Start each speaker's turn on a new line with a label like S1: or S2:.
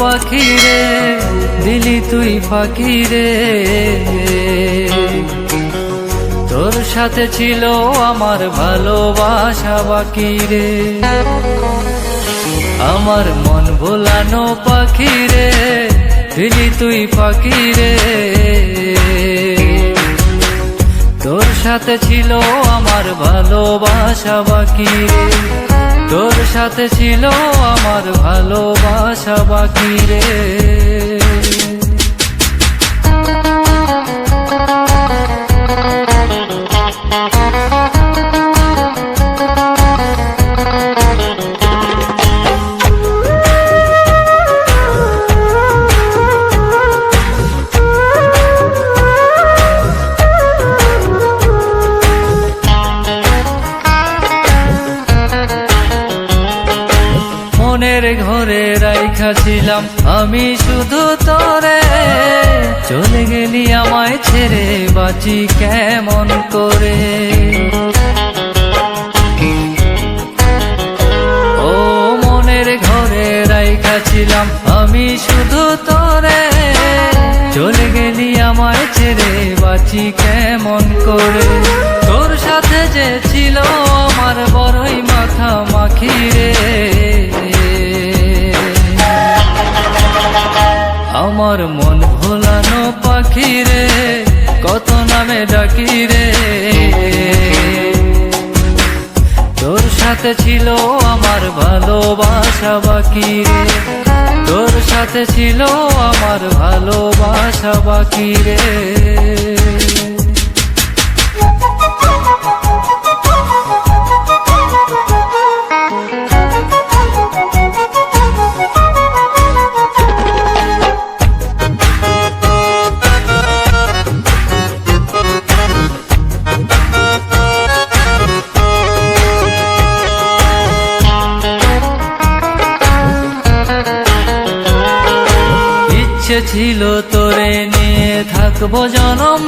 S1: পাখি রে দিলি তুই ফাঁকি রে তোর সাথে ছিল আমার ভালোবাসা বাকি রে আমার মন ভোলানো পাখি রে দিলি তুই ফাঁকি রে তোর সাথে ছিল আমার ভালোবাসা বাকি রে তোর সাথে ছিল আমার ভালোবাসা বাকি রে। ঘরে রাইখা ছিলাম। আমি শুধু তোরে। চলে গেলি আমায় ছেড়ে, বাঁচি কেমন করে? ও মনের ঘরে রাইখা ছিলাম। আমি শুধু তোরে। চলে গেলি আমায় ছেড়ে, বাঁচি কেমন করে? তোর সাথে যে ছিল আমার আমার মন ভোলানো পাখি রে, কত নামে ডাকি রে। তোর সাথে ছিল আমার ভালোবাসা বাকি রে, তোর সাথে ছিল আমার ভালোবাসা বাকি রে। ইচ্ছে ছিল তোরে নিয়ে থাকব জনম